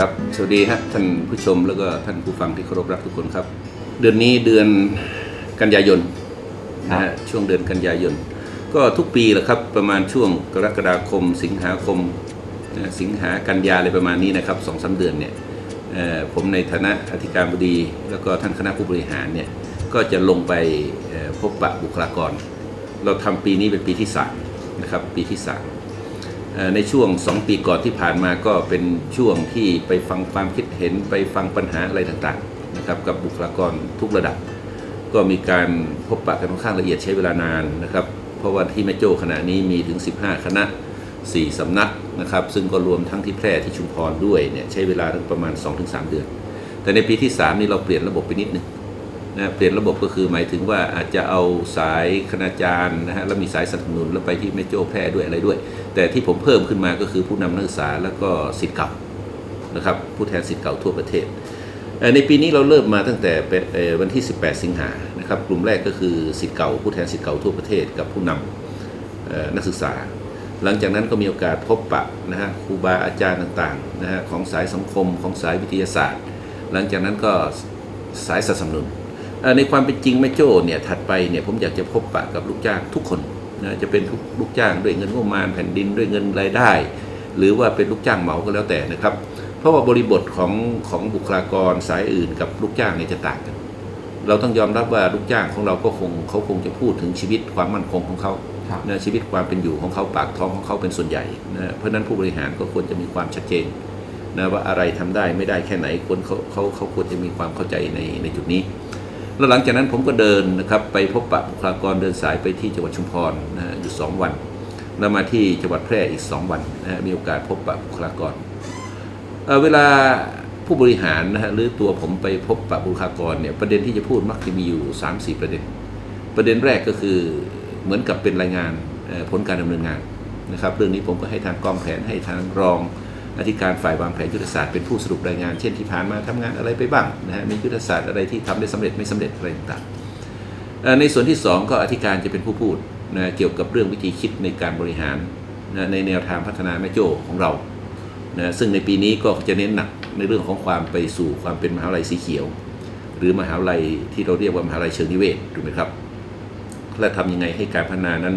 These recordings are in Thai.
ครับ สวัสดีครับท่านผู้ชมแล้วก็ท่านผู้ฟังที่เคารพรักทุกคนครับ เดือนนี้เดือนกันยายนนะฮะช่วงเดือนกันยายน ก็ทุกปีแหละครับประมาณช่วงกรกฎาคม สิงหาคมสิงหากันยาอะไรประมาณนี้นะครับสองสาเดือนเนี่ยผมในฐานะอธิการบดี แล้วก็ท่านคณะผู้บริหารเนี่ยก็จะลงไปพบปะบุคลากร เราทำปีนี้เป็นปีที่สามนะครับปีที่สาม ในช่วง 2 ปีก่อนที่ผ่านมาก็เป็นช่วงที่ไปฟังความคิดเห็นไปฟังปัญหาอะไรต่างๆนะครับกับบุคลากรทุกระดับ ก็มีการพบปะกันค่อนข้างละเอียดใช้เวลานานนะครับ เพราะว่าที่แม่โจ้ขณะนี้มีถึง 15 คณะ 4 สำนักนะครับซึ่งก็รวมทั้งที่แพร่ที่ชุมพรด้วยเนี่ยใช้เวลาทั้งประมาณ 2-3 เดือน แต่ในปีที่ 3 นี่เราเปลี่ยนระบบไปนิดนึงนะเปลี่ยนระบบก็คือหมายถึงว่าอาจจะเอาสายคณาจารย์นะฮะแล้วมีสายสนับสนุนแล้วไปที่แม่โจ้แพร่ด้วยอะไรด้วย แต่ที่ผมเพิ่มขึ้นมาก็คือผู้นำนักศึกษาแล้วก็สิทธิ์เก่านะครับผู้แทนสิทธิ์เก่าทั่วประเทศ ในปีนี้เราเริ่มมาตั้งแต่วันที่ 18 สิงหานะครับกลุ่มแรกก็คือสิทธิ์เก่าผู้แทนสิทธิ์เก่าทั่วประเทศ กับผู้นำนักศึกษา หลังจากนั้นก็มีโอกาสพบปะนะฮะครูบาอาจารย์ต่างๆนะฮะของสายสังคมของสายวิทยาศาสตร์ หลังจากนั้นก็สายสนับสนุนในความเป็นจริงแม่โจ้เนี่ยถัดไปเนี่ยผมอยากจะพบปะกับลูกจ้างทุกคน นะจะเป็นทุกลูกจ้างด้วยเงินงบประมาณแผ่นดินด้วยเงินรายได้ หรือว่าเป็นลูกจ้างเหมาก็แล้วแต่นะครับ เพราะว่าบริบทของของบุคลากรสายอื่นกับลูกจ้างเนี่ยจะต่างกัน เราต้องยอมรับว่าลูกจ้างของเราก็คงเขาคงจะพูดถึงชีวิตความมั่นคงของเขาครับนะชีวิตความเป็นอยู่ของเขาปากท้องของเขาเป็นส่วนใหญ่นะเพราะฉะนั้นผู้บริหารก็ควรจะมีความชัดเจนนะว่าอะไรทำได้ไม่ได้แค่ไหนคนเขาเขาเขาควรจะมีความเข้าใจในในจุดนี้ แล้วหลังจากนั้นผมก็เดินนะครับไปพบปะบุคลากรเดินสายไปที่จังหวัดชุมพรนะฮะอยู่2วัน แล้วมาที่จังหวัดแพร่อีก2วันนะฮะมีโอกาสพบปะบุคลากรเเวลาผู้บริหารนะฮะหรือตัวผมไปพบปะบุคลากรเนี่ยประเด็นที่จะพูดมักจะมีอยู่ 3-4 ประเด็น ประเด็นแรกก็คือเหมือนกับเป็นรายงานผลการดำเนินงานนะครับ เรื่องนี้ผมก็ให้ทางกองแผนให้ทางรอง อธิการฝ่ายวางแผนยุทธศาสตร์เป็นผู้สรุปรายงานเช่นที่ผ่านมาทำงานอะไรไปบ้างนะฮะมียุทธศาสตร์อะไรที่ทำได้สำเร็จไม่สำเร็จอะไรต่างๆในส่วนที่ 2 ก็อธิการจะเป็นผู้พูดนะเกี่ยวกับเรื่องวิธีคิดในการบริหารนะในแนวทางพัฒนาแม่โจ้ของเรานะซึ่งในปีนี้ก็จะเน้นหนักในเรื่องของความไปสู่ความเป็นมหาวิทยาลัยสีเขียว หรือมหาวิทยาลัยที่เราเรียกว่ามหาวิทยาลัยเชิงนิเวศถูกไหมครับและทำยังไงให้การพัฒนานั้น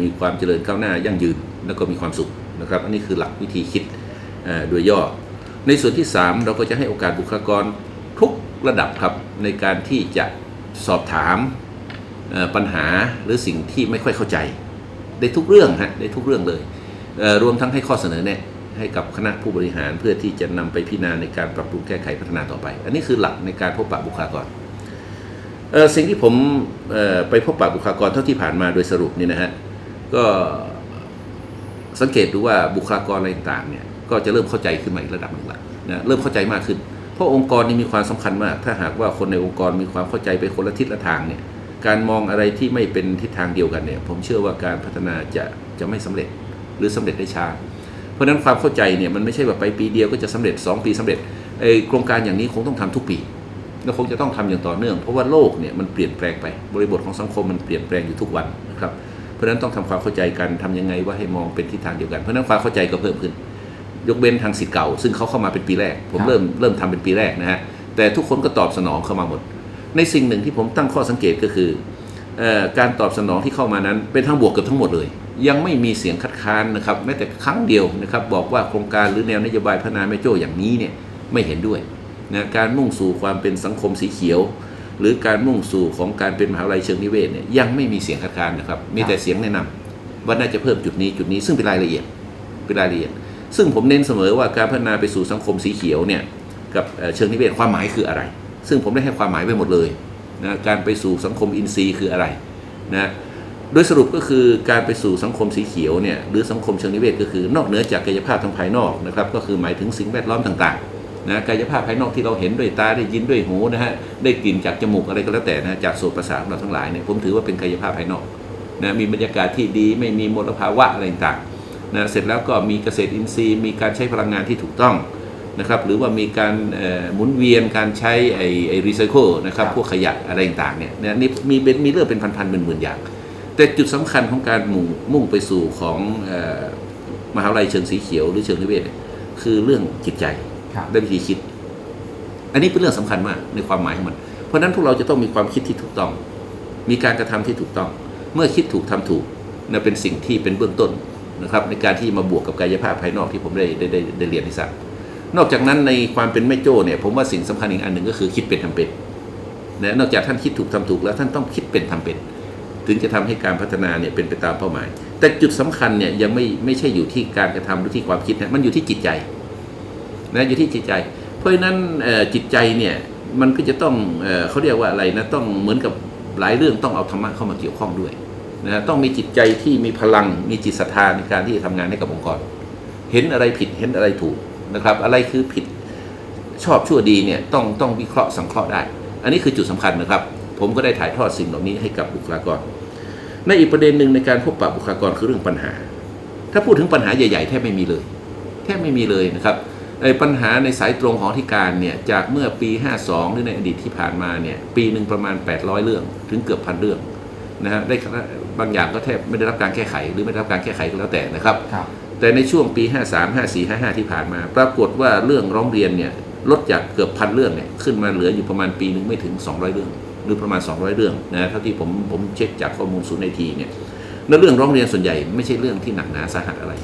มีความเจริญก้าวหน้ายั่งยืนแล้วก็มีความสุข นะครับอันนี้คือหลักวิธีคิดโดยย่อ ในส่วนที่ 3 เราก็จะให้โอกาสบุคลากรทุกระดับครับในการที่จะสอบถามปัญหาหรือสิ่งที่ไม่ค่อยเข้าใจ ได้ทุกเรื่องฮะได้ทุกเรื่องเลยเรวมทั้งให้ข้อเสนอแนะให้กับคณะผู้บริหารเพื่อที่จะนำไปพิจารณาในการปรับปรุงแก้ไขพัฒนาต่อไป อันนี้คือหลักในการพบปะบุคลากรสิ่งที่ผมไปพบปะบุคลากรเท่าที่ผ่านมาโดยสรุปนี่นะฮะก็ สังเกตดูว่าบุคลากรอะไรต่างเนี่ยก็จะเริ่มเข้าใจขึ้นมาอีกระดับหนึ่งละนะเริ่มเข้าใจมากขึ้น เพราะองค์กรนี้มีความสำคัญมาก ถ้าหากว่าคนในองค์กรมีความเข้าใจไปคนละทิศละทางเนี่ยการมองอะไรที่ไม่เป็นทิศทางเดียวกันเนี่ยผมเชื่อว่าการพัฒนาจะจะไม่สำเร็จหรือสำเร็จได้ช้า เพราะฉะนั้นความเข้าใจเนี่ยมันไม่ใช่ว่าไปปีเดียวก็จะสำเร็จ 2 ปีสำเร็จไอโครงการอย่างนี้คงต้องทำทุกปีแล้วคงจะต้องทำอย่างต่อเนื่อง เพราะว่าโลกเนี่ยมันเปลี่ยนแปลงไปบริบทของสังคมมันเปลี่ยนแปลงอยู่ทุกวันนะครับ เพราะฉะนั้นต้องทำความเข้าใจกันทำยังไงว่าให้มองเป็นทิศทางเดียวกันเพราะฉะนั้นความเข้าใจก็เพิ่มขึ้น ยกเว้นทางสิทธิ์เก่า ซึ่งเขาเข้ามาเป็นปีแรก ผมครับเริ่มเริ่มทำเป็นปีแรกนะฮะแต่ทุกคนก็ตอบสนองเข้ามาหมด ในสิ่งหนึ่งที่ผมตั้งข้อสังเกตก็คือเอ่อการตอบสนองที่เข้ามานั้นเป็นทั้งบวกกับทั้งหมดเลย ยังไม่มีเสียงคัดค้านนะครับแม้แต่ครั้งเดียวนะครับบอกว่าโครงการหรือแนวนโยบายพัฒนาแม่โจ้อย่างนี้เนี่ยไม่เห็นด้วยนะการมุ่งสู่ความเป็นสังคมสีเขียว หรือการมุ่งสู่ของการเป็นมหาวิทยาลัยเชิงนิเวศเนี่ยยังไม่มีเสียงคัดค้านนะครับมีแต่เสียงแนะนำว่าน่าจะเพิ่มจุดนี้จุดนี้ซึ่งเป็นรายละเอียดเป็นรายละเอียด ซึ่งผมเน้นเสมอว่าการพัฒนาไปสู่สังคมสีเขียวเนี่ยกับเอ่อเชิงนิเวศความหมายคืออะไร ซึ่งผมได้ให้ความหมายไว้หมดเลยนะการไปสู่สังคมอินทรีย์คืออะไรนะโดยสรุปก็คือการไปสู่สังคมสีเขียวเนี่ยหรือสังคมเชิงนิเวศก็คือนอกเหนือจากกายภาพทางภายนอกนะครับก็คือหมายถึงสิ่งแวดล้อมต่างๆ นะกายภาพภายนอกที่เราเห็นด้วยตาได้ยินด้วยหูนะฮะได้กลิ่นจากจมูกอะไรก็แล้วแต่นะจากโสตประสาทของเราทั้งหลายเนี่ยผมถือว่าเป็นกายภาพภายนอกนะมีบรรยากาศที่ดีไม่มีมลภาวะอะไรต่างๆนะเสร็จแล้วก็มีเกษตรอินทรีย์ มีการใช้พลังงานที่ถูกต้องนะครับหรือว่ามีการเอ่อหมุนเวียนการใช้ไอ้ไอ้รีไซเคิลนะครับครับพวกขยะอะไรต่างๆเนี่ยนะนี่มีเป็นมีเรื่องเป็นพันๆหมื่นๆอย่าง แต่จุดสำคัญของการมุ่งมุ่งไปสู่ของเอ่อมหาวิทยาลัยเชิงสีเขียวหรือเชิงนิเวศเนี่ยคือเรื่องจิตใจ ครับและวิธีคิด อันนี้เป็นเรื่องสำคัญมากในความหมายของมัน เพราะนั้นพวกเราจะต้องมีความคิดที่ถูกต้อง มีการกระทำที่ถูกต้อง เมื่อคิดถูกทำถูกนะเป็นสิ่งที่เป็นเบื้องต้นนะครับ ในการที่มาบวกกับกายภาพภายนอกที่ผมได้ได้ได้ได้เรียนให้ทราบนอกจากนั้นในความเป็นแม่โจ้เนี่ยผมว่าสิ่งสำคัญอีกอันหนึ่งก็คือคิดเป็นทำเป็นนะนอกจากท่านคิดถูกทำถูกแล้วท่านต้องคิดเป็นทำเป็น ถึงจะทำให้การพัฒนาเนี่ยเป็นไปตามเป้าหมาย แต่จุดสำคัญเนี่ยยังไม่ไม่ใช่อยู่ที่การกระทำหรือที่ความคิดนะมันอยู่ที่จิตใจ นะอยู่ที่จิตใจ เพราะฉะนั้นจิตใจเนี่ยมันก็จะต้องเอเขาเรียกว่าอะไรนะต้องเหมือนกับหลายเรื่องต้องเอาธรรมะเข้ามาเกี่ยวข้องด้วยนะต้องมีจิตใจที่มีพลังมีจิตศรัทธาในการที่จะทำงานให้กับองค์กร เห็นอะไรผิดเห็นอะไรถูกนะครับ อะไรคือผิดชอบชั่วดีเนี่ยต้องต้องวิเคราะห์สังเคราะห์ได้ อันนี้คือจุดสำคัญนะครับ ผมก็ได้ถ่ายทอดสิ่งเหล่านี้ให้กับบุคลากร ในอีกประเด็นหนึ่งในการพบปะบุคลากรคือเรื่องปัญหา ถ้าพูดถึงปัญหาใหญ่ ๆ แทบไม่มีเลย แทบไม่มีเลยนะครับ ไอ้ปัญหาในสายตรงของที่การเนี่ยจากเมื่อปี 52 หรือในอดีตที่ผ่านมาเนี่ยปีหนึ่งประมาณ 800 เรื่องถึงเกือบพันเรื่องนะฮะได้บางอย่างก็แทบไม่ได้รับการแก้ไข หรือไม่ได้รับการแก้ไขก็แล้วแต่นะครับครับแต่ในช่วงปี 53 54 55 ที่ผ่านมา ปรากฏว่าเรื่องร้องเรียนเนี่ยลดจากเกือบพันเรื่องเนี่ยขึ้นมาเหลืออยู่ประมาณปีหนึ่งไม่ถึง 200 เรื่อง หรือประมาณ 200 เรื่องนะเท่าที่ผมผมเช็คจากข้อมูลศูนย์ไอทีเนี่ยแล้วเรื่องร้องเรียนส่วนใหญ่ไม่ใช่เรื่องที่หนักหนาสาหัสอะไร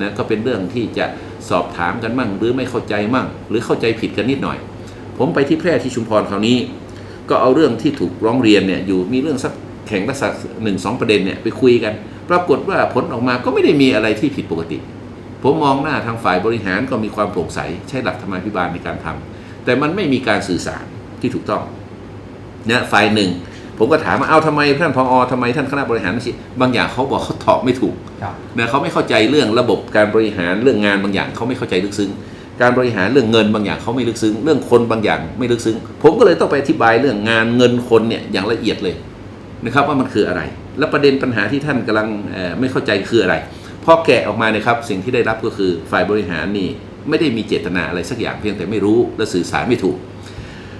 นะก็เป็นเรื่องที่จะ สอบถามกันมั่ง หรือไม่เข้าใจมั่ง หรือเข้าใจผิดกันนิดหน่อย ผมไปที่แพร่ที่ชุมพรคราวนี้ ก็เอาเรื่องที่ถูกร้องเรียนเนี่ยอยู่มีเรื่องสักแข่งลักษณะหนึ่งสองประเด็นเนี่ยไปคุยกัน ปรากฏว่าผลออกมาก็ไม่ได้มีอะไรที่ผิดปกติ ผมมองหน้าทางฝ่ายบริหารก็มีความโปร่งใสใช้หลักธรรมาภิบาลในการทำแต่มันไม่มีการสื่อสารที่ถูกต้องเนี่ยฝ่ายหนึ่งผมก็ถามว่าเอาทำไมท่านพอทำไมท่านคณะบริหารบางอย่างเขาบอกเขา ตอบไม่ถูกครับนะเขาไม่เข้าใจเรื่องระบบการบริหารเรื่องงานบางอย่างเขาไม่เข้าใจลึกซึ้ง การบริหารเรื่องเงินบางอย่างเขาไม่ลึกซึ้ง เรื่องคนบางอย่างไม่ลึกซึ้ง ผมก็เลยต้องไปอธิบายเรื่องงานเงินคนเนี่ยอย่างละเอียดเลยนะครับว่ามันคืออะไร และประเด็นปัญหาที่ท่านกำลังเอ่อไม่เข้าใจคืออะไรพอแกะออกมาเนี่ยครับสิ่งที่ได้รับก็คือฝ่ายบริหารนี่ไม่ได้มีเจตนาอะไรสักอย่างเพียงแต่ไม่รู้และสื่อสารไม่ถูก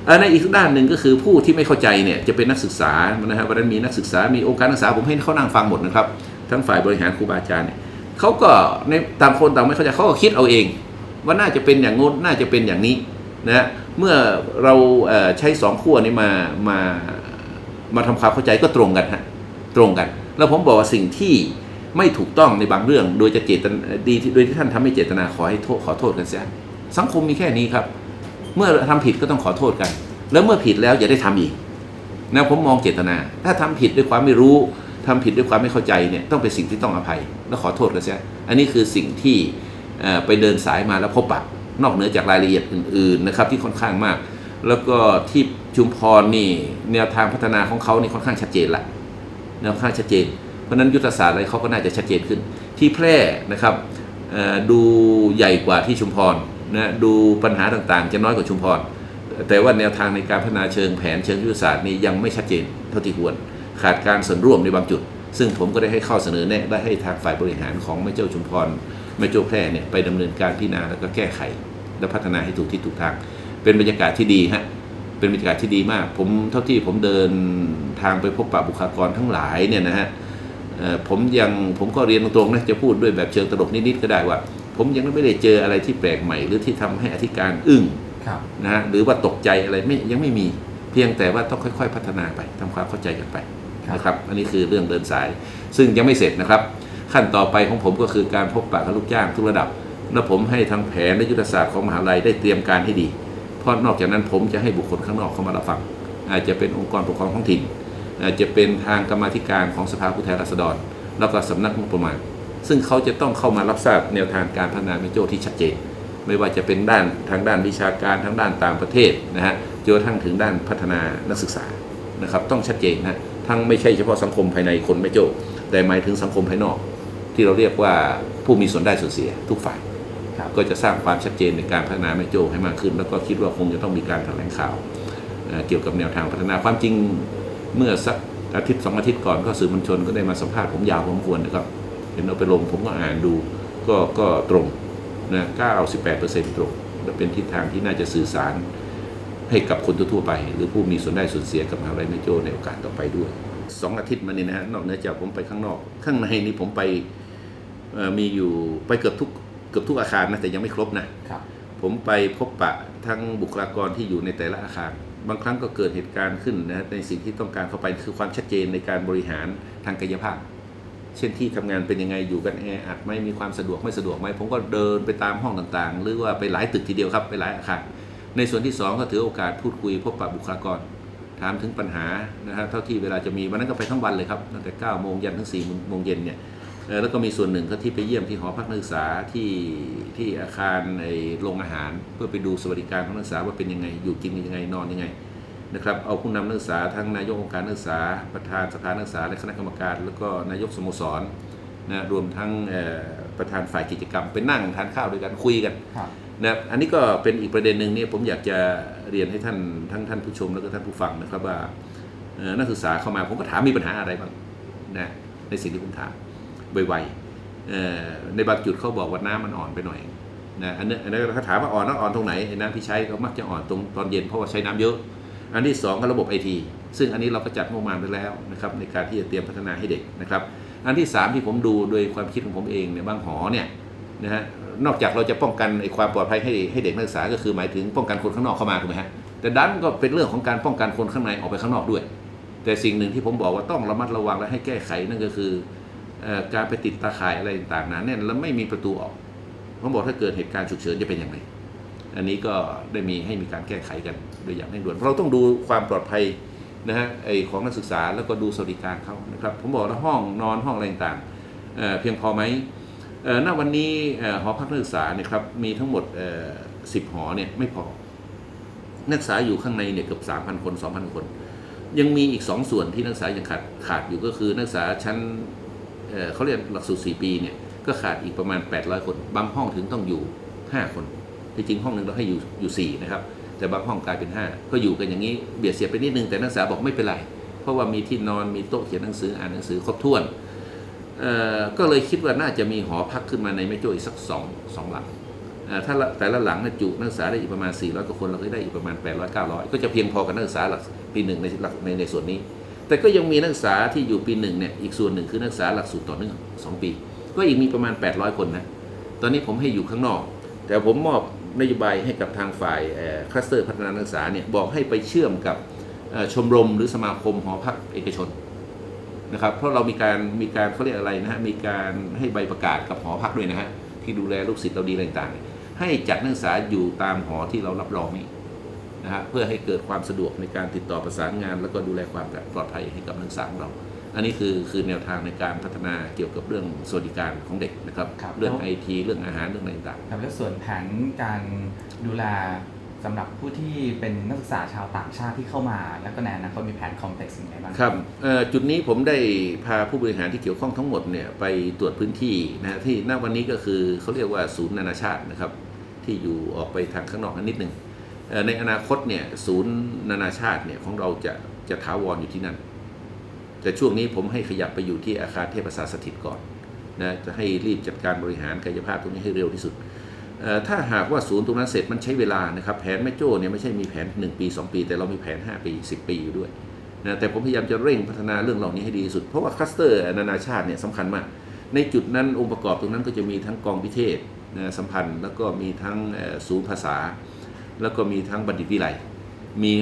อ่าในอีกด้านหนึ่งก็คือผู้ที่ไม่เข้าใจเนี่ยจะเป็นนักศึกษานะครับวันนั้นมีนักศึกษามีองค์การนักศึกษาผมให้เขานั่งฟังหมดนะครับ ทั้งฝ่ายบริหารครูบาอาจารย์เนี่ยเขาก็ในต่างคนต่างไม่เข้าใจเขาก็คิดเอาเอง ว่าน่าจะเป็นอย่างงน้นน่าจะเป็นอย่างนี้นะเมื่อเราใช้สองขั้วนี้มามามาทำความเข้าใจก็ตรงกันฮะตรงกัน แล้วผมบอกว่าสิ่งที่ไม่ถูกต้องในบางเรื่อง โดยจะเจตนาดีโดยที่ท่านทำให้เจตนาขอให้โทษขอโทษกันเสียสังคมมีแค่นี้ครับ เมื่อทำผิดก็ต้องขอโทษกัน แล้วเมื่อผิดแล้วอย่าได้ทำอีกนะผมมองเจตนา ถ้าทำผิดด้วยความไม่รู้ ทำผิดด้วยความไม่เข้าใจเนี่ยต้องเป็นสิ่งที่ต้องอภัย และขอโทษกันเสียอันนี้คือสิ่งที่ไปเดินสายมาแล้วพบปะนอกเหนือจากรายละเอียดอื่นๆนะครับที่ค่อนข้างมาก แล้วก็ที่ชุมพรนี่แนวทางพัฒนาของเขานี่ค่อนข้างชัดเจนละแนวค่อนข้างชัดเจน เพราะฉะนั้นยุทธศาสตร์อะไรเขาก็น่าจะชัดเจนขึ้น ที่แพร่นะครับดูใหญ่กว่าที่ชุมพรนะดูปัญหาต่างๆ จะน้อยกว่าชุมพรแต่ว่าแนวทางในการพัฒนาเชิงแผนเชิงยุทธศาสตร์นี้ยังไม่ชัดเจนเท่าที่ควร ขาดการส่วนร่วมในบางจุด ซึ่งผมก็ได้ให้ข้อเสนอแนะได้ให้ทางฝ่ายบริหารของแม่เจ้าชุมพรแม่เจ้าแพร่เนี่ยไปดำเนินการพิจารณาแล้วก็แก้ไข และพัฒนาให้ถูกที่ถูกทาง เป็นบรรยากาศที่ดีฮะเป็นบรรยากาศที่ดีมาก ผมเท่าที่ผมเดินทางไปพบปะบุคลากรทั้งหลายเนี่ยนะฮะเอ่อผมยังผมก็เรียนตรงๆนะจะพูดด้วยแบบเชิงตลกนิดๆก็ได้ว่า ผมยังไม่ได้เจออะไรที่แปลกใหม่ หรือที่ทำให้อธิการอึ้งครับนะฮะหรือว่าตกใจอะไรไม่ยังไม่มีเพียงแต่ว่าต้องค่อย ๆ พัฒนาไปทำความเข้าใจกันไปครับ นะครับอันนี้คือเรื่องเดินสาย ซึ่งยังไม่เสร็จนะครับ ขั้นต่อไปของผมก็คือการพบปะกับลูกจ้างทุกระดับ และผมให้ทางแผนและยุทธศาสตร์ของมหาลัยได้เตรียมการให้ดี เพราะนอกจากนั้นผมจะให้บุคคลข้างนอกเข้ามารับฟัง อาจจะเป็นองค์กรปกครองท้องถิ่น อาจจะเป็นทางกรรมธิการของสภาผู้แทนราษฎร แล้วก็สำนักงบประมาณ ซึ่งเขาจะต้องเข้ามารับทราบแนวทางการพัฒนาเมโจที่ชัดเจน ไม่ว่าจะเป็นด้านทางด้านวิชาการทางด้านต่างประเทศนะฮะจนกระทั่งถึงด้านพัฒนานักศึกษานะครับต้องชัดเจนนะ ทั้งไม่ใช่เฉพาะสังคมภายในคนไม่โจแต่หมายถึงสังคมภายนอก ที่เราเรียกว่าผู้มีส่วนได้ส่วนเสียทุกฝ่ายครับก็จะสร้างความชัดเจนในการพัฒนาแม่โจ้ให้มากขึ้น แล้วก็คิดว่าคงจะต้องมีการแถลงข่าวเอ่อเกี่ยวกับแนวทางพัฒนาความจริงเมื่อสักอาทิตย์สองอาทิตย์ก่อนก็สื่อมวลชนก็ได้มาสัมภาษณ์ผมยาวพอสมควรนะครับเห็นเอาไปลงผมก็อ่านดูก็ก็ตรงนะ98%ตรงและเป็นทิศทางที่น่าจะสื่อสาร ให้กับคนทั่วๆไป หรือผู้มีส่วนได้ส่วนเสียกับมหาวิทยาลัยแม่โจ้ในโอกาสต่อไปด้วยสองอาทิตย์มานี้นะฮะนอกเหนือจากผมไปข้างนอก ข้างในนี่ผมไปเอ่อมีอยู่ไปเกือบทุกเกือบทุกอาคารนะแต่ยังไม่ครบนะครับผมไปพบปะทั้งบุคลากรที่อยู่ในแต่ละอาคาร บางครั้งก็เกิดเหตุการณ์ขึ้นนะในสิ่งที่ต้องการเข้าไปคือความชัดเจนในการบริหารทางกายภาพเช่นที่ทำงานเป็นยังไงอยู่กันแออัดไหม่มีความสะดวกไม่สะดวกไหมผมก็เดินไปตามห้องต่างๆ หรือว่าไปหลายตึกทีเดียวครับไปหลายอาคาร ในส่วนที่สองก็ถือโอกาสพูดคุยพบปะบุคลากร ถามถึงปัญหานะฮะเท่าที่เวลาจะมีวันนั้นก็ไปทั้งวันเลยครับตั้งแต่9โมงยันถึง4โมงเย็นเนี่ยแล้วก็มีส่วนหนึ่งก็ที่ไปเยี่ยมที่หอพักนักศึกษาที่ที่อาคารในโรงอาหาร เพื่อไปดูสวัสดิการของนักศึกษาว่าเป็นยังไงอยู่กินยังไงนอนยังไงนะครับเอาผู้นำนักศึกษาทั้งนายกองค์การนักศึกษา ประธานสภานักศึกษาและคณะกรรมการ แล้วก็นายกสโมสรนะรวมทั้งประธานฝ่ายกิจกรรมไปนั่งทานข้าวด้วยกันคุยกันครับ นะอันนี้ก็เป็นอีกประเด็นหนึ่งเนี่ยผมอยากจะเรียนให้ท่านทั้งท่านผู้ชมแล้วก็ท่านผู้ฟังนะครับว่านักศึกษาเข้ามาผมก็ถามมีปัญหาอะไรบ้างนะในสิ่งที่ผมถามไวๆในบางจุดเขาบอกว่าน้ำมันอ่อนไปหน่อยนะอันนี้อันนี้ถ้าถามว่าอ่อนน้ำอ่อนตรงไหนน้ำที่ใช้ก็มักจะอ่อนตรงตอนเย็นเพราะว่าใช้น้ำเยอะ อันที่สองก็ระบบไอทีซึ่งอันนี้เราก็จัดงบประมาณไปแล้วนะครับในการที่จะเตรียมพัฒนาให้เด็กนะครับ อันที่สามที่ผมดูโดยความคิดของผมเองเนี่ยบางหอเนี่ย นะฮะนอกจากเราจะป้องกันไอ้ความปลอดภัยให้ให้เด็กนักศึกษาก็คือหมายถึงป้องกันคนข้างนอกเข้ามาถูกไหมฮะแต่ดันก็เป็นเรื่องของการป้องกันคนข้างในออกไปข้างนอกด้วย แต่สิ่งหนึ่งที่ผมบอกว่าต้องระมัดระวังและให้แก้ไขนั่นก็คือการไปติดตาข่ายอะไรต่างๆหนาแน่นแล้วไม่มีประตูออกผมบอกถ้าเกิดเหตุการณ์ฉุกเฉินจะเป็นอย่างไรอันนี้ก็ได้มีให้มีการแก้ไขกันโดยอย่างเร่งด่วนเพราะเราต้องดูความปลอดภัยนะฮะไอของนักศึกษาแล้วก็ดูสวัสดิการเขานะครับผมบอกแล้วห้องนอนห้องอะไรต่างๆเพียงพอไหม ณวันนี้หอพักนักศึกษาเนี่ยครับมีทั้งหมดสิบหอเนี่ยไม่พอ นักศึกษาอยู่ข้างในเนี่ยเกือบ3,000คน2,000คน ยังมีอีก2ส่วนที่นักศึกษายังขาดขาดอยู่ก็คือนักศึกษาชั้นเขาเรียนหลักสูตร4ปีเนี่ยก็ขาดอีกประมาณ 800 คน บางห้องถึงต้องอยู่ 5 คนที่จริงห้องหนึ่งเราให้อยู่อยู่4นะครับแต่บางห้องกลายเป็น 5 ก็อยู่กันอย่างนี้เบียดเสียดไปนิดนึงแต่นักศึกษาบอกไม่เป็นไร เพราะว่ามีที่นอนมีโต๊ะเขียนหนังสืออ่านหนังสือครบถ้วน ก็เลยคิดว่าน่าจะมีหอพักขึ้นมาในแม่โจ้อีกสักสองสองหลังถ้าแต่ละหลังจุนักศึกษาได้อีกประมาณ 400กว่าคนเราก็ได้อีกประมาณ 800 900 ก็จะเพียงพอกับนักศึกษาหลักปีหนึ่งในหลักในในส่วนนี้ แต่ก็ยังมีนักศึกษาที่อยู่ปีหนึ่งเนี่ยอีกส่วนหนึ่งคือนักศึกษาหลักสูตรต่อเนื่อง2 ปี ก็อีกมีประมาณ 800 คนนะตอนนี้ผมให้อยู่ข้างนอก แต่ผมมอบนโยบายให้กับทางฝ่ายคลัสเตอร์พัฒนานักศึกษาเนี่ยบอกให้ไปเชื่อมกับชมรมหรือสมาคมหอพักเอกชน นะครับเพราะเรามีการมีการเขาเรียกอะไรนะฮะมีการให้ใบประกาศกับหอพักด้วยนะฮะที่ดูแลลูกศิษย์เราดีอะไรต่างๆเนี่ยให้จัดนักศึกษาอยู่ตามหอที่เรารับรองนี้นะฮะเพื่อให้เกิดความสะดวกในการติดต่อประสานงาน แล้วก็ดูแลความปลอดภัยให้กับนักศึกษาของเรา อันนี้คือคือแนวทางในการพัฒนาเกี่ยวกับเรื่องสวัสดิการของเด็กนะครับ ครับเรื่องไอทีเรื่องอาหารเรื่องอะไรต่างๆครับแล้วส่วนแผนการดูแล สำหรับผู้ที่เป็นนักศึกษาชาวต่างชาติที่เข้ามา แล้วก็ในอนาคตมีแผนคอมเพล็กซ์ยังไงบ้างครับจุดนี้ผมได้พาผู้บริหารที่เกี่ยวข้องทั้งหมดเนี่ยไปตรวจพื้นที่นะที่ณวันนี้ก็คือเขาเรียกว่าศูนย์นานาชาตินะครับ ที่อยู่ออกไปทางข้างนอกนิดนึงในอนาคตเนี่ยศูนย์นานาชาติเนี่ยของเราจะจะถาวรอยู่ที่นั่น แต่ช่วงนี้ผมให้ขยับไปอยู่ที่อาคารเทพศาสตร์สถิตก่อนนะจะให้รีบจัดการบริหารกายภาพตรงนี้ให้เร็วที่สุด ถ้าหากว่าศูนย์ตรงนั้นเสร็จมันใช้เวลานะครับแผนแม่โจ้เนี่ยไม่ใช่มีแผน 1 ปี 2 ปี แต่เรามีแผน 5 ปี 10 ปีอยู่ด้วยนะแต่ผมพยายามจะเร่งพัฒนาเรื่องเหล่านี้ให้ดีสุด เพราะว่าคลัสเตอร์นานาชาติเนี่ยสำคัญมาก ในจุดนั้นองค์ประกอบตรงนั้นก็จะมีทั้งกองพิเทศนะสัมพันธ์ แล้วก็มีทั้งศูนย์ภาษา แล้วก็มีทั้งบัณฑิตวิไลมี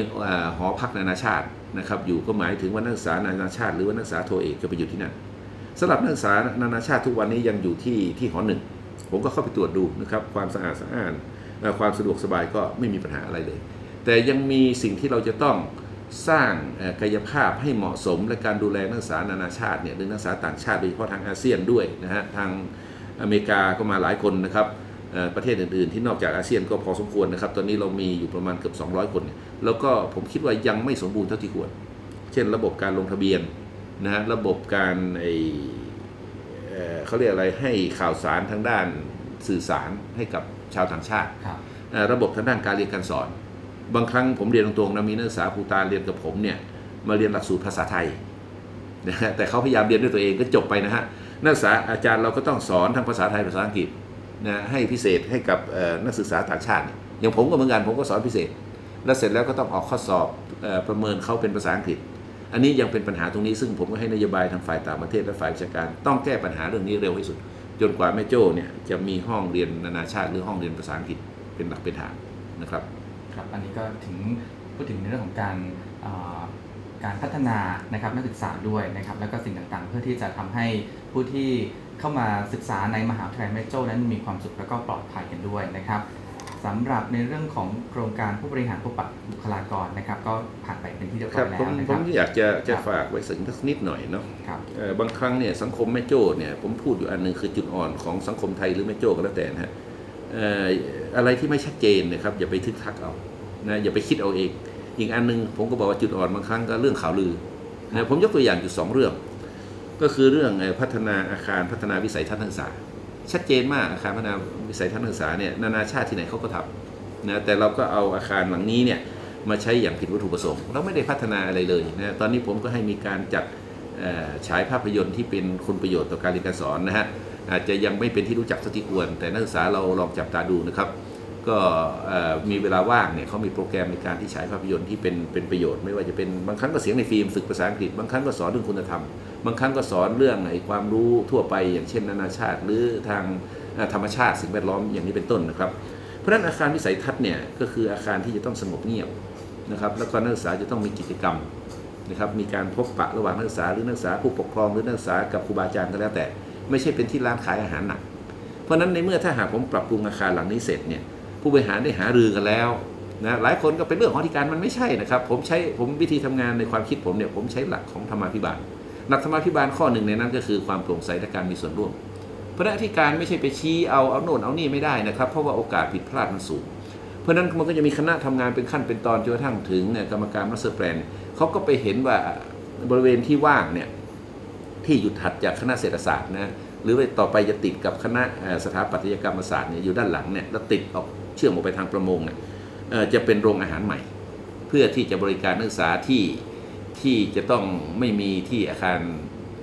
หอพักนานาชาตินะครับอยู่ก็หมายถึงว่านักศึกษานานาชาติ หรือว่านักศึกษาโทเอกจะไปอยู่ที่นั่นสำหรับนักศึกษานานาชาติทุกวันนี้ยังอยู่ที่ที่หอหนึ่ง ผมก็เข้าไปตรวจดูนะครับความสะอาดสะอ้านความสะดวกสบายก็ไม่มีปัญหาอะไรเลย แต่ยังมีสิ่งที่เราจะต้องสร้างกายภาพให้เหมาะสมและการดูแลนักศึกษานานาชาติเนี่ยหรือนักศึกษาต่างชาติโดยเฉพาะทางอาเซียนด้วยนะฮะทางอเมริกาก็มาหลายคนนะครับประเทศอื่นๆ ที่นอกจากอาเซียนก็พอสมควรนะครับ ตอนนี้เรามีอยู่ประมาณเกือบ 200 คนเนี่ยแล้วก็ผมคิดว่ายังไม่สมบูรณ์เท่าที่ควร เช่น ระบบการลงทะเบียนนะฮะระบบการไอ เอ่อเขาเรียกอะไรให้ข่าวสารทางด้านสื่อสารให้กับชาวต่างชาติครับเอ่อระบบทางด้านการเรียนการสอน บางครั้งผมเรียนตรงๆนะมีนักศึกษาภูตานเรียนกับผมเนี่ยมาเรียนหลักสูตรภาษาไทยนะฮะแต่เขาพยายามเรียนด้วยตัวเองก็จบไปนะฮะนักศึกษาอาจารย์เราก็ต้องสอนทั้งภาษาไทยภาษาอังกฤษนะให้พิเศษให้กับเอ่อนักศึกษาต่างชาติเนี่ยอย่างผมก็เหมือนกันผมก็สอนพิเศษ แล้วเสร็จแล้วก็ต้องออกข้อสอบเอ่อประเมินเขาเป็นภาษาอังกฤษ อันนี้ยังเป็นปัญหาตรงนี้ซึ่งผมก็ให้นโยบายทางฝ่ายต่างประเทศและฝ่ายวิชการ ต้องแก้ปัญหาเรื่องนี้เร็วที่สุด จนกว่าแม่โจ้เนี่ยจะมีห้องเรียนนานาชาติหรือห้องเรียนภาษาอังกฤษเป็นหลักเป็นฐานนะครับครับอันนี้ก็ถึงพูดถึงในเรื่องของการการพัฒนานะครับนักศึกษาด้วยนะครับแล้วก็สิ่งต่างๆ เพื่อที่จะทำให้ผู้ที่เข้ามาศึกษาในมหาวิทยาลัยแม่โจ้นั้นมีความสุขและก็ปลอดภัยกันด้วยนะครับ สำหรับในเรื่องของโครงการผู้บริหารผู้ปรับบุคลากรนะครับ ก็ผ่านไปเป็นที่เรียบคร้รัอบยแล้ผมวนะผครัมบอยากจะจะครับฝากไว้สักนิดหน่อยเนาะครับเอ่อบางครั้งเนี่ยสังคมแม่โจ้เนี่ยผมพูดอยู่อันหนึงคือจุดอ่อนของสังคมไทยหรือแม่โจ้ก็แล้วแต่นะฮะเอ่ออะไรที่ไม่ชัดเจนเนะครับอย่าไปทึกทักเอานะอย่าไปคิดเอาเอง อีกอันหนึงผมก็บอกว่าจุดอ่อนบางครั้งก็เรื่องข่าวลือนะผมยกตัวอย่างอยู่สองเรื่อง ก็คือเรื่องเอ่อพัฒนาอาคารพัฒนาวิสัยทัศน์นักศึกษา ชัดเจนมากอาคารพัฒนาวิสัยทัศน์ศึกษาเนี่ยนานาชาติที่ไหนเขาก็ทำนะแต่เราก็เอาอาคารหลังนี้เนี่ยมาใช้อย่างผิดวัตถุประสงค์ เราไม่ได้พัฒนาอะไรเลยนะตอนนี้ผมก็ให้มีการจัดฉายภาพยนตร์ที่เป็นคุณประโยชน์ต่อการเรียนการสอนนะฮะอาจจะยังไม่เป็นที่รู้จักสักทีควร แต่นักศึกษาเราลองจับตาดูนะครับ ก็มีเวลาว่างเนี่ยเขามีโปรแกรมในการที่ฉายภาพยนตร์ที่เป็นเป็นประโยชน์ไม่ว่าจะเป็นบางครั้งก็เสียงในฟิล์มฝึกภาษาอังกฤษบางครั้งก็สอนเรื่องคุณธรรม บางครั้งก็สอนเรื่องไอ้ความรู้ทั่วไปอย่างเช่น นานาชาติ หรือทางธรรมชาติสิ่งแวดล้อมอย่างนี้เป็นต้นนะครับ เพราะฉะนั้นอาคารวิสัยทัศน์เนี่ยก็คืออาคารที่จะต้องสงบเงียบนะครับแล้วก็นักศึกษาจะต้องมีกิจกรรมนะครับมีการพบปะระหว่างนักศึกษาหรือนักศึกษาผู้ปกครองหรือนักศึกษากับครูบาอาจารย์ก็แล้วแต่ ไม่ใช่เป็นที่ร้านขายอาหารหนัก เพราะฉะนั้นในเมื่อถ้าหากผมปรับปรุงอาคารหลังนี้เสร็จเนี่ย ผู้บริหารได้หารือกันแล้วนะหลายคนก็เป็นเรื่องของที่การมันไม่ใช่นะครับ ผมใช้ผมวิธีทำงานในความคิดผมเนี่ยผมใช้หลักของธรรมาภิบาลหลักธรรมาภิบาลข้อหนึ่งในนั้นก็คือความโปร่งใสและการมีส่วนร่วมเพราะนั้นอธิการไม่ใช่ไปชี้เอาเอาโน่นเอานี่ไม่ได้นะครับเพราะว่าโอกาสผิดพลาดมันสูง เพราะนั้นมันก็จะมีคณะทำงานเป็นขั้นเป็นตอนจนกระทั่งถึงเนี่ยกรรมการมัสเตอร์แปลนเขาก็ไปเห็นว่าบริเวณที่ว่างเนี่ยที่อยู่ถัดจากคณะเศรษฐศาสตร์นะหรือว่าต่อไปจะติดกับคณะสถาปัตยกรรมศาสตร์เนี่ยอยู่ด้านหลังเนี่ยแล้วติดออก เชื่อมออกไปทางประมงเนี่ยเอ่อจะเป็นโรงอาหารใหม่ เพื่อที่จะบริการนักศึกษาที่ที่จะต้องไม่มีที่อาคาร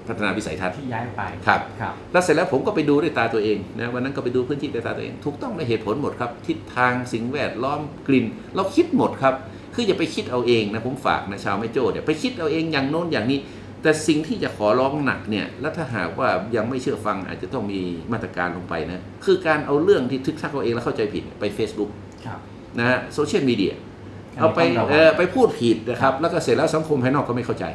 พัฒนาวิสัยทัศน์ที่ย้ายไปครับครับแล้วเสร็จแล้วผมก็ไปดูด้วยตาตัวเองนะวันนั้นก็ไปดูพื้นที่ด้วยตาตัวเอง ถูกต้องในเหตุผลหมดครับ ทิศทางสิ่งแวดล้อมกลิ่น เราคิดหมดครับ คืออย่าไปคิดเอาเองนะผมฝากนะชาวไม่โจ้เนี่ยไปคิดเอาเองอย่างโน้นอย่างนี้ แต่สิ่งที่จะขอร้องหนักเนี่ยแล้วถ้าหากว่ายังไม่เชื่อฟังอาจจะต้องมีมาตรการลงไปนะ คือการเอาเรื่องที่ทึกทักเอาเองแล้วเข้าใจผิดไป Facebook ครับนะฮะโซเชียลมีเดียอันนี้เอาไปต้องระวังเออไปพูดผิดนะครับ แล้วก็เสร็จแล้วสังคมภายนอกก็ไม่เข้าใจ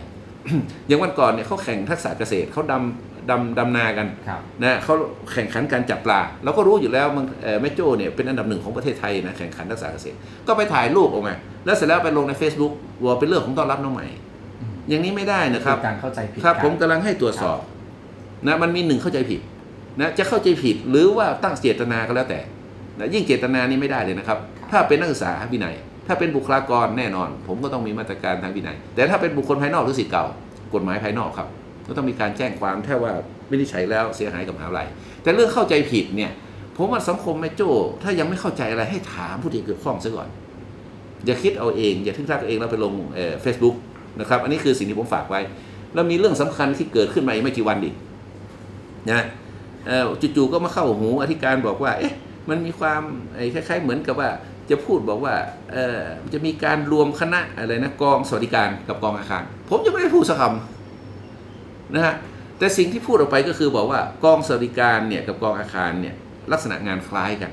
อย่างวันก่อนเนี่ยเขาแข่งทักษะเกษตรเขาดำดำดำนากันครับนะเขาแข่งขันการจับปลาเราก็รู้อยู่แล้วมันเอ่อแม่โจ้เนี่ยเป็นอันดับหนึ่งของประเทศไทยนะแข่งขันทักษะเกษตร ก็ไปถ่ายรูปออกมาแล้วเสร็จแล้วไปลงใน Facebook ว่าเป็นเรื่องของต้อนรับน้องใหม่ อืมอย่างนี้ไม่ได้นะครับอการเข้าใจผิดครับกันผมกำลังให้ตรวจสอบนะมันมีหนึ่งเข้าใจผิดนะจะเข้าใจผิดหรือว่าตั้งเจตนาก็แล้วแต่นะยิ่งเจตนานี่ไม่ได้เลยนะครับ ถ้าเป็นนักศึกษาวินัย ถ้าเป็นบุคลากรแน่นอน ผมก็ต้องมีมาตรการทางวินัย แต่ถ้าเป็นบุคคลภายนอกหรือสิทธิ์เก่ากฎหมายภายนอกครับ ก็ต้องมีการแจ้งความแค่ว่าวินิจฉัยแล้วเสียหายกับมหาวิทยาลัย แต่เรื่องเข้าใจผิดเนี่ยผมว่าสังคมแม่โจ้ถ้ายังไม่เข้าใจอะไรให้ถามผู้ที่เกี่ยวข้องซะก่อน อย่าคิดเอาเอง อย่าทึ่งทักเองแล้วไปลงเฟซบุ๊ก นะครับ อันนี้คือสิ่งที่ผมฝากไว้ แล้วมีเรื่องสำคัญที่เกิดขึ้นมาอีกไม่กี่วันอีกนะจู่ๆก็มาเข้าหูอธิการบอกว่าเอ๊ะมันมีความคล้าย ๆ เหมือนกับว่าจะพูดบอกว่าเออจะมีการรวมคณะอะไรนะกองสวัสดิการกับกองอาคาร ผมยังไม่ได้พูดสักคำนะฮะแต่สิ่งที่พูดออกไปก็คือบอกว่ากองสวัสดิการเนี่ยกับกองอาคารเนี่ยลักษณะงานคล้ายกัน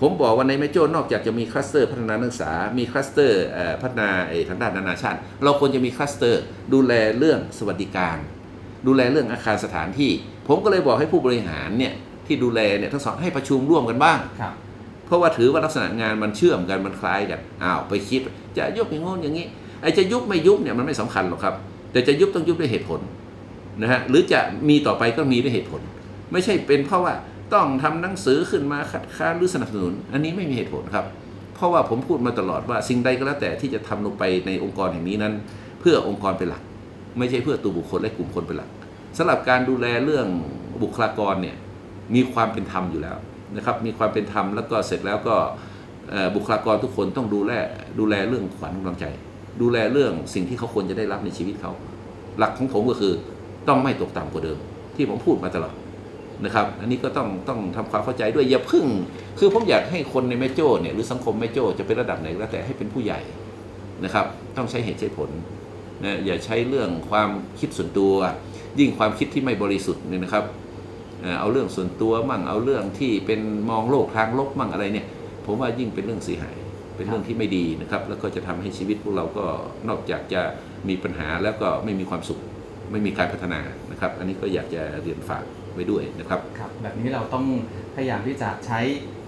ผมบอกว่าในแม่โจ้นอกจากจะมีคลัสเตอร์พัฒนานักศึกษา มีคลัสเตอร์เอ่อพัฒนาไอ้ทางด้านนานาชาติ เราควรจะมีคลัสเตอร์ดูแลเรื่องสวัสดิการ ดูแลเรื่องอาคารสถานที่ ผมก็เลยบอกให้ผู้บริหารเนี่ยที่ดูแลเนี่ยทั้งสองให้ประชุมร่วมกันบ้างครับเพราะว่าถือว่าลักษณะงานมันเชื่อมกันมันคล้ายกันอ้าวไปคิดจะยุบอย่างงนอย่างนี้ไอ้จะยุบไม่ยุบเนี่ยมันไม่สำคัญหรอกครับ แต่จะยุบต้องยุบด้วยเหตุผลนะฮะหรือจะมีต่อไปก็มีด้วยเหตุผล ไม่ใช่เป็นเพราะว่า ต้องทำหนังสือขึ้นมาคัดค้านหรือสนับสนุน อันนี้ไม่มีเหตุผลครับ เพราะว่าผมพูดมาตลอดว่าสิ่งใดก็แล้วแต่ที่จะทำลงไปในองค์กรแห่งนี้นั้น เพื่อองค์กรเป็นหลัก ไม่ใช่เพื่อตัวบุคคลและกลุ่มคนเป็นหลักสำหรับการดูแลเรื่องบุคลากรเนี่ยมีความเป็นธรรมอยู่แล้วนะครับมีความเป็นธรรมแล้วก็เสร็จแล้วก็บุคลากรทุกคนต้องดูแลดูแลเรื่องขวัญกำลังใจ ดูแลเรื่องสิ่งที่เขาควรจะได้รับในชีวิตเขา หลักของผมก็คือต้องไม่ตกต่ำกว่าเดิม ที่ผมพูดมาตลอด นะครับอันนี้ก็ต้องต้องทำความเข้าใจด้วยอย่าพึ่ง คือผมอยากให้คนในแม่โจ้เนี่ยหรือสังคมแม่โจ้จะเป็นระดับไหนก็แล้วแต่ให้เป็นผู้ใหญ่นะครับ ต้องใช้เหตุใช้ผลนะอย่าใช้เรื่องความคิดส่วนตัว ยิ่งความคิดที่ไม่บริสุทธิ์เนี่ยนะครับเอาเรื่องส่วนตัวมั่งเอาเรื่องที่เป็นมองโลกทางลบมั่งอะไรเนี่ย ผมว่ายิ่งเป็นเรื่องเสียหาย เป็นเรื่องที่ไม่ดีนะครับ แล้วก็จะทำให้ชีวิตพวกเราก็นอกจากจะมีปัญหาแล้วก็ไม่มีความสุข ไม่มีการพัฒนานะครับ อันนี้ก็อยากจะเรียนฝาก ไว้ด้วยนะครับ ครับ แบบนี้เราต้องพยายามที่จะใช้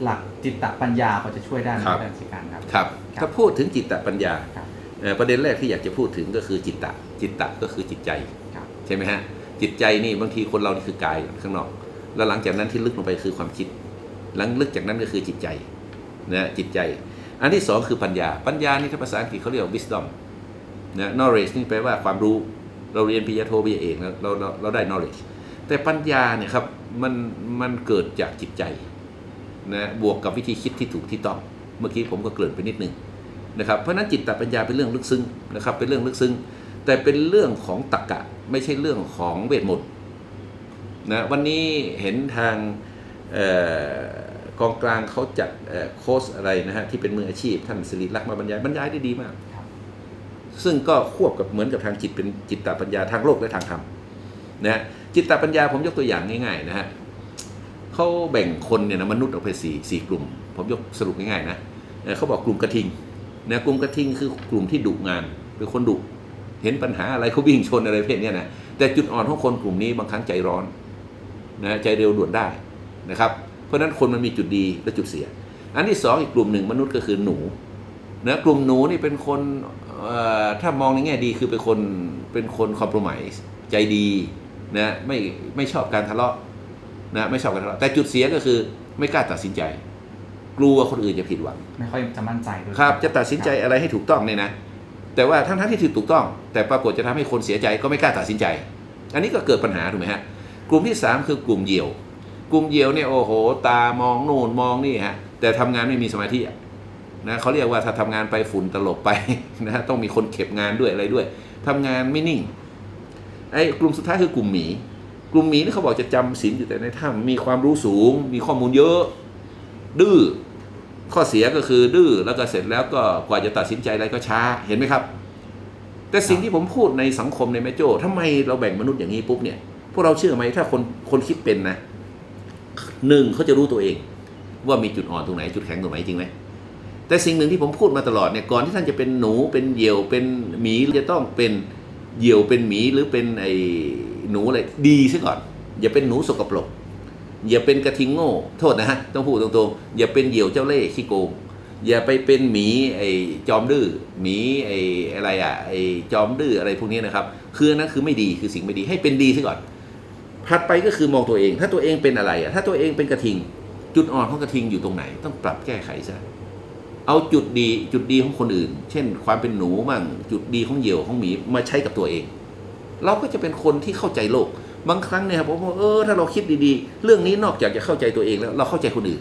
หลักจิตตปัญญาพอจะช่วยได้ไหมครับอาจารย์สิการครับครับ ครับถ้าพูดถึงจิตตปัญญาครับเอ่อประเด็นแรกที่อยากจะพูดถึงก็คือจิตตะจิตตะก็คือจิตใจครับ ใช่ไหมฮะจิตใจนี่บางทีคนเรานี่คือกายข้างนอก แล้วหลังจากนั้นที่ลึกลงไปคือความคิด หลังลึกจากนั้นก็คือจิตใจนะจิตใจ อันที่สองคือปัญญา ปัญญานี่ถ้าภาษาอังกฤษเขาเรียกว่า wisdom นะ knowledge นี่แปลว่าความรู้เราเรียนปริญญาโทปริญญาเอกนะเราเราเราได้ knowledge แต่ปัญญาเนี่ยครับมันมันเกิดจากจิตใจนะบวกกับวิธีคิดที่ถูกที่ต้องเมื่อกี้ผมก็เกริ่นไปนิดนึงนะครับเพราะฉะนั้นจิตตปัญญาเป็นเรื่องลึกซึ้งนะครับเป็นเรื่องลึกซึ้ง แต่เป็นเรื่องของตรรกะไม่ใช่เรื่องของเวทมนต์นะวันนี้เห็นทางเออกองกลางเขาจัดเอ่อโค้ชอะไรนะฮะที่เป็นมืออาชีพท่านสิริลักษณ์มาบรรยายบรรยายได้ดีมากครับซึ่งก็ควบกับเหมือนกับทางจิตเป็นจิตตปัญญาทางโลกและทางธรรมนะฮะ จิตตปัญญาผมยกตัวอย่างง่ายๆนะฮะเขาแบ่งคนเนี่ยนะมนุษย์ออกเป็นสี่สี่กลุ่ม ผมยกสรุปง่ายๆนะเขาบอกกลุ่มกระทิงนะกลุ่มกระทิงคือกลุ่มที่ดุงานเป็นคนดุเห็นปัญหาอะไรเขาวิ่งชนอะไรเพศเนี้ยนะแต่จุดอ่อนของคนกลุ่มนี้บางครั้งใจร้อนนะใจเร็วด่วนได้นะครับ เพราะฉะนั้นคนมันมีจุดดีและจุดเสีย อันที่สองอีกกลุ่มหนึ่งมนุษย์ก็คือหนูนะกลุ่มหนูนี่เป็นคนถ้ามองในแง่ดีคือเป็นคนเป็นคนคอม p r o m i s e ใจดี นะไม่ไม่ชอบการทะเลาะนะไม่ชอบการทะเลาะแต่จุดเสียก็คือไม่กล้าตัดสินใจ กลัวคนอื่นจะผิดหวัง ไม่ค่อยจะมั่นใจด้วยครับ จะตัดสินใจอะไรให้ถูกต้องเนี่ยนะ แต่ว่าทั้งทั้งๆที่ถูกต้อง แต่ปรากฏจะทำให้คนเสียใจก็ไม่กล้าตัดสินใจ อันนี้ก็เกิดปัญหาถูกไหมฮะกลุ่มที่สามคือกลุ่มเหยี่ยว กลุ่มเหยี่ยวเนี่ยโอ้โห ตามองโน่นมองนี่ฮะแต่ทำงานไม่มีสมาธิอะนะเขาเรียกว่าถ้าทำงานไปฝุ่นตลบไปนะฮะต้องมีคนเก็บงานด้วยอะไรด้วยทำงานไม่นิ่ง ไอ้กลุ่มสุดท้ายคือกลุ่มหมี กลุ่มหมีนี่เขาบอกจะจำศีลอยู่แต่ในถ้ำมีความรู้สูง มีข้อมูลเยอะ ดื้อข้อเสียก็คือดื้อแล้วก็เสร็จแล้วก็กว่าจะตัดสินใจอะไรก็ช้าเห็นไหมครับ แต่สิ่งที่ผมพูดในสังคมในแม่โจ้ทำไมเราแบ่งมนุษย์อย่างนี้ปุ๊บเนี่ย พวกเราเชื่อไหมถ้าคนคนคิดเป็นนะหนึ่งเขาจะรู้ตัวเอง ว่ามีจุดอ่อนตรงไหนจุดแข็งตรงไหนจริงไหมแต่สิ่งหนึ่งที่ผมพูดมาตลอดเนี่ยก่อนที่ท่านจะเป็นหนูเป็นเหยี่ยวเป็นหมีจะต้องเป็น เหยี่ยวเป็นหมีหรือเป็นไอ้หนูอะไรดีซะก่อน อย่าเป็นหนูสกปรกอย่าเป็นกระทิงโง่โทษนะฮะต้องพูดตรงๆ อย่าเป็นเหยี่ยวเจ้าเล่ห์ขี้โกง อย่าไปเป็นหมีไอ้จอมดื้อหมีไอ้อะไรอะไอ้จอมดื้ออะไรพวกนี้นะครับ คืออันนั้นคือไม่ดีคือสิ่งไม่ดีให้เป็นดีซะก่อนถัดไปก็คือมองตัวเอง ถ้าตัวเองเป็นอะไรอะถ้าตัวเองเป็นกระทิง จุดอ่อนของกระทิงอยู่ตรงไหน ต้องปรับแก้ไขซะ เอาจุดดีจุดดีของคนอื่น เช่น ความเป็นหนูมั่งจุดดีของเหยี่ยวของหมีมาใช้กับตัวเอง เราก็จะเป็นคนที่เข้าใจโลก บางครั้งเนี่ยผมว่าเออถ้าเราคิดดีๆ เรื่องนี้นอกจากจะเข้าใจตัวเองแล้วเราเข้าใจคนอื่น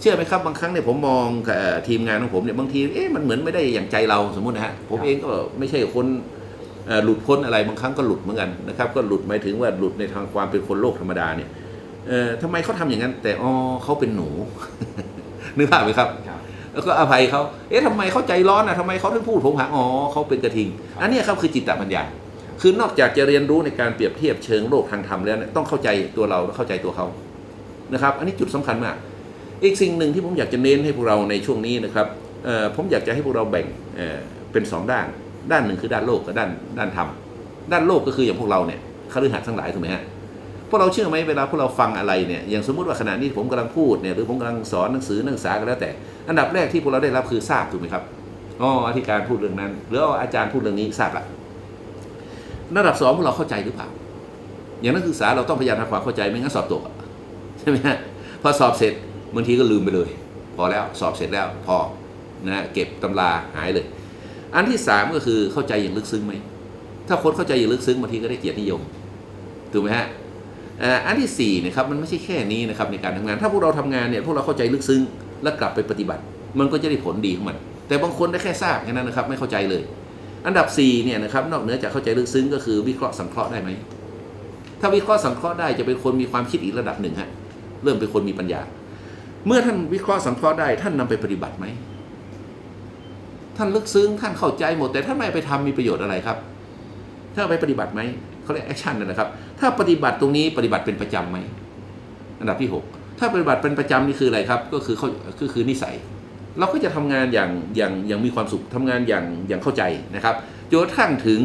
เชื่อไหมครับบางครั้งเนี่ยผมมองทีมงานของผมเนี่ยบางทีเอ๊ะมันเหมือนไม่ได้อย่างใจเราสมมตินะฮะผมเองก็ไม่ใช่คนหลุดพ้นอะไรบางครั้งก็หลุดเหมือนกันนะครับ ก็หลุดหมายถึงว่าหลุดในทางความเป็นคนโลกธรรมดาเนี่ยเออทำไมเขาทำอย่างนั้น แต่อ๋อเขาเป็นหนูนึกภาพไหมครับครับ แล้วก็อภัยเขาเอ๊ะทำไมเขาใจร้อนอะทำไมเขาถึงพูดผงผางอ๋อเขาเป็นกระทิง อันเนี้ยครับคือจิตตปัญญา คือนอกจากจะเรียนรู้ในการเปรียบเทียบเชิงโลกทางธรรมแล้วเนี่ยต้องเข้าใจตัวเราและเข้าใจตัวเขานะครับ อันนี้จุดสำคัญมาก อีกสิ่งหนึ่งที่ผมอยากจะเน้นให้พวกเราในช่วงนี้นะครับเอ่อผมอยากจะให้พวกเราแบ่งเอ่อเป็นสองด้าน ด้านหนึ่งคือด้านโลกกับด้านด้านธรรม ด้านโลกก็คืออย่างพวกเราเนี่ยคฤหัสถ์ทั้งหลายถูกไหมฮะ พวกเราเชื่อไหมเวลาพวกเราฟังอะไรเนี่ยอย่างสมมุติว่าขณะนี้ผมกำลังพูดเนี่ยหรือผมกำลังสอนหนังสือนักศึกษาก็แล้วแต่ อันดับแรกที่พวกเราได้รับคือทราบถูกไหมครับอ๋ออธิการพูดเรื่องนั้นหรือว่าอาจารย์พูดเรื่องนี้ทราบละระดับสองพวกเราเข้าใจหรือเปล่า อย่างนักศึกษาเราต้องพยายามทำความเข้าใจไม่งั้นสอบตกใช่ไหมฮะพอสอบเสร็จบางทีก็ลืมไปเลย พอแล้วสอบเสร็จแล้วพอนะฮะเก็บตำราหายเลย อันที่สามก็คือเข้าใจอย่างลึกซึ้งไหมถ้าคนเข้าใจอย่างลึกซึ้งบางทีก็ได้เกียรตินิยมถูกไหมฮะ อันที่สี่นะครับมันไม่ใช่แค่นี้นะครับในการทำงาน ถ้าพวกเราทำงานเนี่ยพวกเราเข้าใจลึกซึ้งแล้วกลับไปปฏิบัติ มันก็จะได้ผลดีของมัน แต่บางคนได้แค่ทราบแค่นั้นนะครับไม่เข้าใจเลย อันดับสี่เนี่ยนะครับนอกเหนือจากเข้าใจลึกซึ้งก็คือวิเคราะห์สังเคราะห์ได้ไหมถ้าวิเคราะห์สังเคราะห์ได้จะเป็นคนมีความคิดอีกระดับหนึ่งฮะเริ่มเป็นคนมีปัญญา เมื่อท่านวิเคราะห์สังเคราะห์ได้ ท่านนำไปปฏิบัติไหมท่านลึกซึ้งท่านเข้าใจหมด แต่ท่านไม่ไปทำมีประโยชน์อะไรครับ ถ้าเอาไปปฏิบัติไหม เขาเรียกแอคชั่นนะครับ ถ้าปฏิบัติตรงนี้ปฏิบัติเป็นประจำไหมอันดับที่ 6 ถ้าปฏิบัติเป็นประจำนี่คืออะไรครับ ก็คือเขาก็คือนิสัย เราก็จะทำงานอย่างอย่างอย่างมีความสุขทำงานอย่างอย่างเข้าใจนะครับจนกระทั่งถึง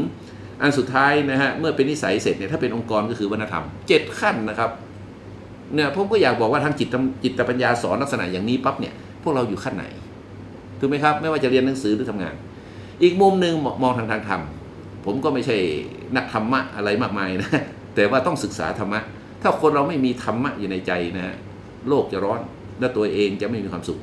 อันสุดท้ายนะฮะเมื่อเป็นนิสัยเสร็จเนี่ยถ้าเป็นองค์กรก็คือวัฒนธรรมเจ็ดขั้นนะครับเนี่ยผมก็อยากบอกว่าทางจิตจิตปัญญาสอนลักษณะอย่างนี้ปั๊บเนี่ยพวกเราอยู่ขั้นไหนถูกไหมครับ ไม่ว่าจะเรียนหนังสือหรือทำงาน อีกมุมหนึ่งมองทางทางธรรม ผมก็ไม่ใช่นักธรรมะอะไรมากมายนะ แต่ว่าต้องศึกษาธรรมะ ถ้าคนเราไม่มีธรรมะอยู่ในใจนะฮะโลกจะร้อนและตัวเองจะไม่มีความสุข